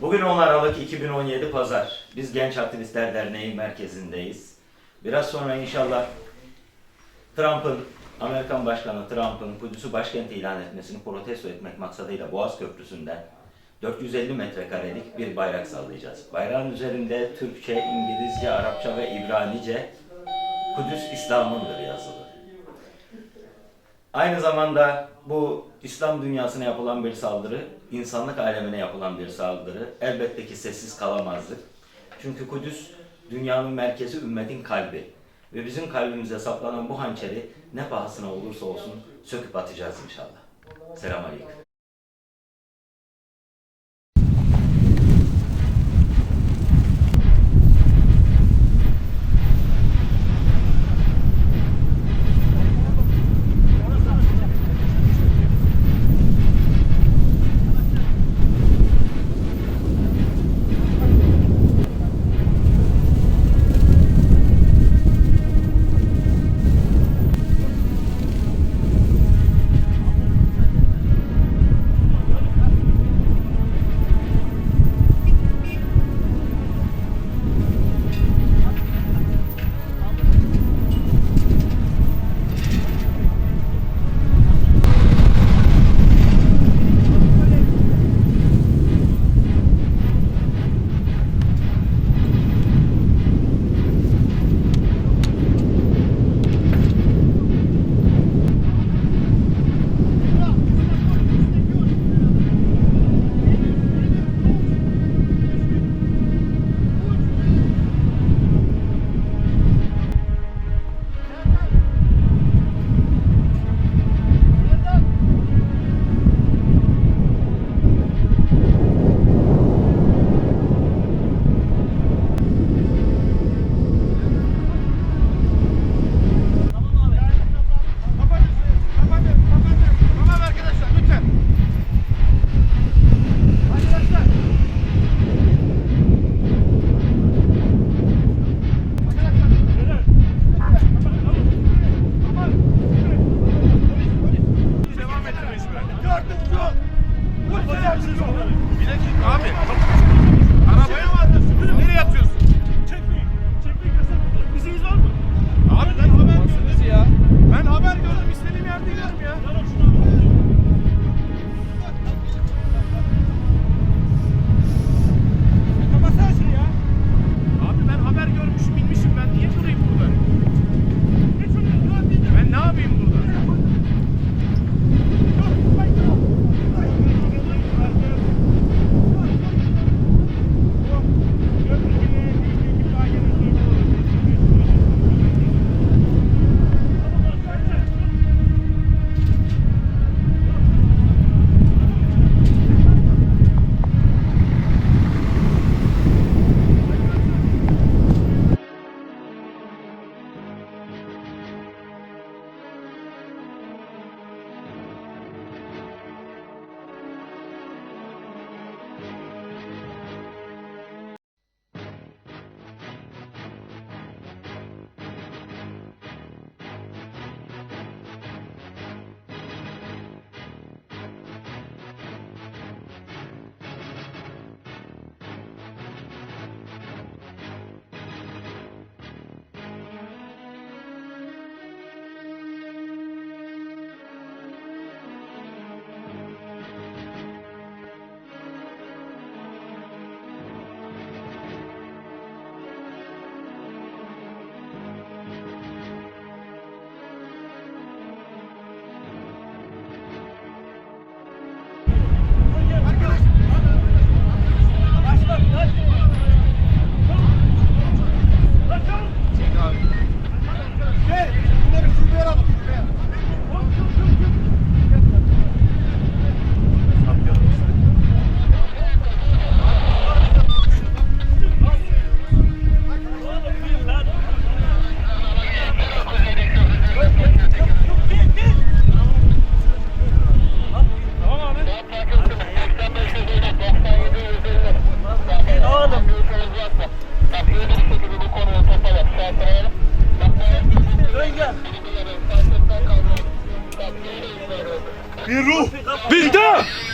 Bugün 10 Aralık 2017 Pazar. Biz Genç Aktivistler Derneği merkezindeyiz. Biraz sonra inşallah Trump'ın, Amerikan Başkanı Trump'ın Kudüs'ü başkent ilan etmesini protesto etmek maksadıyla Boğaz Köprüsü'nden 450 metrekarelik bir bayrak sallayacağız. Bayrağın üzerinde Türkçe, İngilizce, Arapça ve İbranice Kudüs İslam'ındır yazılı. Aynı zamanda bu İslam dünyasına yapılan bir saldırı, insanlık alemine yapılan bir saldırı. Elbette ki sessiz kalamazdık. Çünkü Kudüs dünyanın merkezi, ümmetin kalbi. Ve bizim kalbimize saplanan bu hançeri ne pahasına olursa olsun söküp atacağız inşallah. Selamünaleyküm. Tamam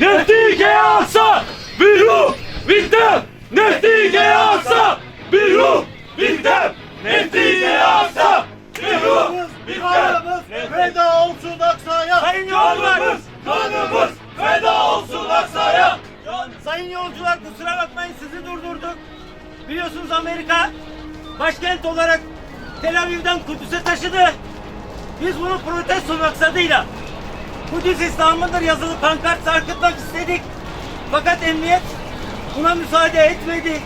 Bitti. Defti geyasa. Bir ruh bitti. Neticeye aksa bir ruh bir dem. Neticeye aksa bir ruh bir dem. Feda olsun Aksa'ya. Sayın yolcular. Kanımız feda olsun Aksa'ya. Sayın yolcular kusura bakmayın sizi durdurduk. Biliyorsunuz Amerika başkent olarak Tel Aviv'den Kudüs'e taşıdı. Biz bunu protesto maksadıyla Kudüs İslam'ındır yazılı pankart sarkıtmak istedik. Fakat emniyet buna müsaade etmedi.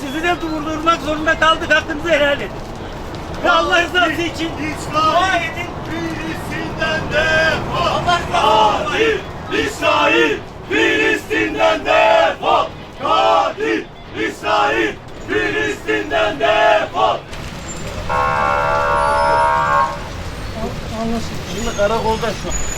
Sizi de durdurmak zorunda kaldık. Hakkınızı helal edin. Ve Allah rızası için dua edin. Filistin'den defol. Katil İsrail Filistin'den defol. Katil İsrail Filistin'den defol. Şimdi karakolda şu an.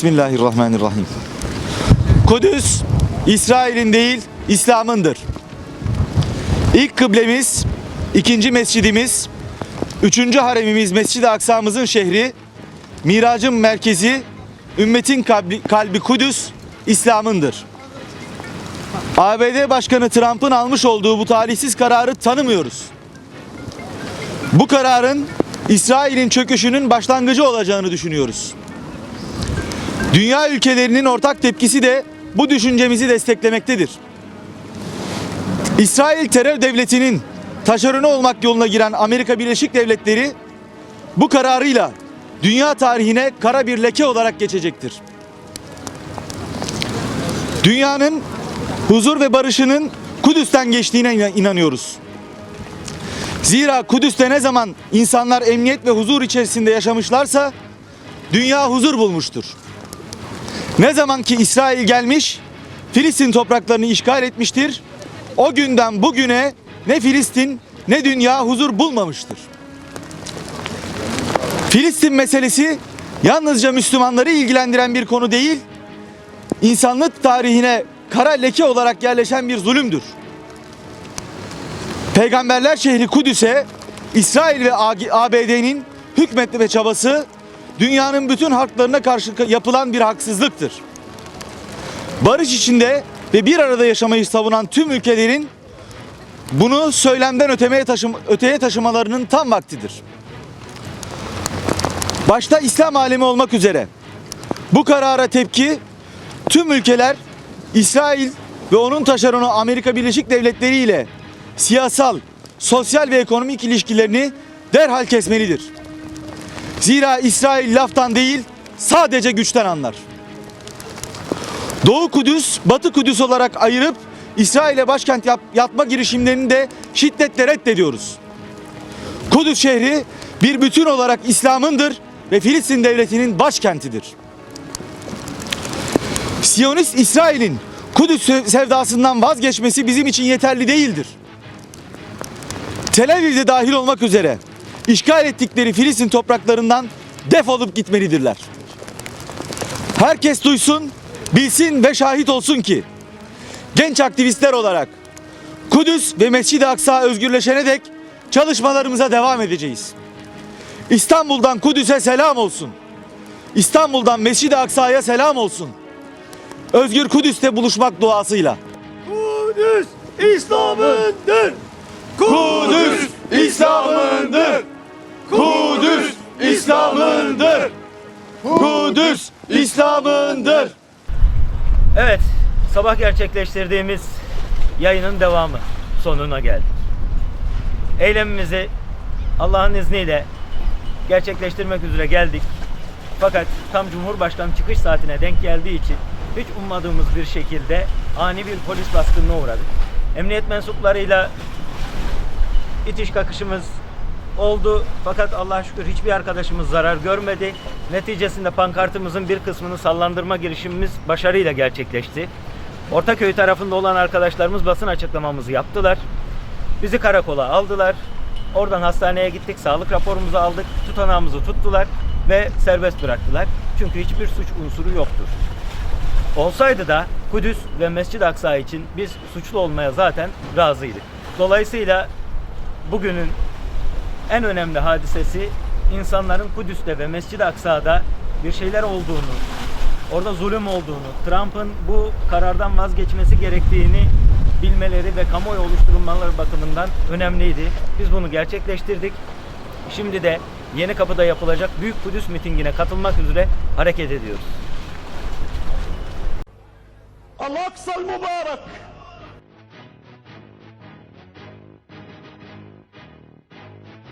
Bismillahirrahmanirrahim. Kudüs, İsrail'in değil, İslam'ındır. İlk kıblemiz, ikinci mescidimiz, üçüncü haremimiz Mescid-i Aksa'mızın şehri, miracın merkezi, ümmetin kalbi, kalbi Kudüs, İslam'ındır. ABD Başkanı Trump'ın almış olduğu bu talihsiz kararı tanımıyoruz. Bu kararın İsrail'in çöküşünün başlangıcı olacağını düşünüyoruz. Dünya ülkelerinin ortak tepkisi de bu düşüncemizi desteklemektedir. İsrail terör devletinin taşeronu olmak yoluna giren Amerika Birleşik Devletleri bu kararıyla dünya tarihine kara bir leke olarak geçecektir. Dünyanın huzur ve barışının Kudüs'ten geçtiğine inan- inanıyoruz. Zira Kudüs'te ne zaman insanlar emniyet ve huzur içerisinde yaşamışlarsa dünya huzur bulmuştur. Ne zaman ki İsrail gelmiş, Filistin topraklarını işgal etmiştir. O günden bugüne ne Filistin ne dünya huzur bulmamıştır. Filistin meselesi yalnızca Müslümanları ilgilendiren bir konu değil, insanlık tarihine kara leke olarak yerleşen bir zulümdür. Peygamberler şehri Kudüs'e İsrail ve ABD'nin hükmetme çabası dünyanın bütün halklarına karşı yapılan bir haksızlıktır. Barış içinde ve bir arada yaşamayı savunan tüm ülkelerin bunu söylemden ötemeye taşım, öteye taşımalarının tam vaktidir. Başta İslam alemi olmak üzere bu karara tepki tüm ülkeler İsrail ve onun taşeronu Amerika Birleşik Devletleri ile siyasal, sosyal ve ekonomik ilişkilerini derhal kesmelidir. Zira İsrail laftan değil sadece güçten anlar. Doğu Kudüs, Batı Kudüs olarak ayırıp İsrail'e başkent yap, yapma girişimlerini de şiddetle reddediyoruz. Kudüs şehri bir bütün olarak İslam'ındır ve Filistin devletinin başkentidir. Siyonist İsrail'in Kudüs sevdasından vazgeçmesi bizim için yeterli değildir. Tel Aviv'de dahil olmak üzere işgal ettikleri Filistin topraklarından defolup gitmelidirler. Herkes duysun, bilsin ve şahit olsun ki genç aktivistler olarak Kudüs ve Mescid-i Aksa özgürleşene dek çalışmalarımıza devam edeceğiz. İstanbul'dan Kudüs'e selam olsun. İstanbul'dan Mescid-i Aksa'ya selam olsun. Özgür Kudüs'te buluşmak duasıyla. Kudüs İslam'ındır. Kudüs İslam'ındır. Kudüs İslam'ındır. Kudüs İslam'ındır. Evet, sabah gerçekleştirdiğimiz yayının devamı sonuna geldik. Eylemimizi Allah'ın izniyle gerçekleştirmek üzere geldik. Fakat tam Cumhurbaşkanı çıkış saatine denk geldiği için hiç ummadığımız bir şekilde ani bir polis baskınına uğradık. Emniyet mensuplarıyla itiş kakışımız oldu. Fakat Allah'a şükür hiçbir arkadaşımız zarar görmedi. Neticesinde pankartımızın bir kısmını sallandırma girişimimiz başarıyla gerçekleşti. Ortaköy tarafında olan arkadaşlarımız basın açıklamamızı yaptılar. Bizi karakola aldılar. Oradan hastaneye gittik. Sağlık raporumuzu aldık. Tutanağımızı tuttular ve serbest bıraktılar. Çünkü hiçbir suç unsuru yoktur. Olsaydı da Kudüs ve Mescid-i Aksa için biz suçlu olmaya zaten razıydık. Dolayısıyla bugünün en önemli hadisesi insanların Kudüs'te ve Mescid-i Aksa'da bir şeyler olduğunu, orada zulüm olduğunu, Trump'ın bu karardan vazgeçmesi gerektiğini bilmeleri ve kamuoyu oluşturulmaları bakımından önemliydi. Biz bunu gerçekleştirdik. Şimdi de Yeni Kapı'da yapılacak Büyük Kudüs mitingine katılmak üzere hareket ediyoruz. Al-Aqsa mübarek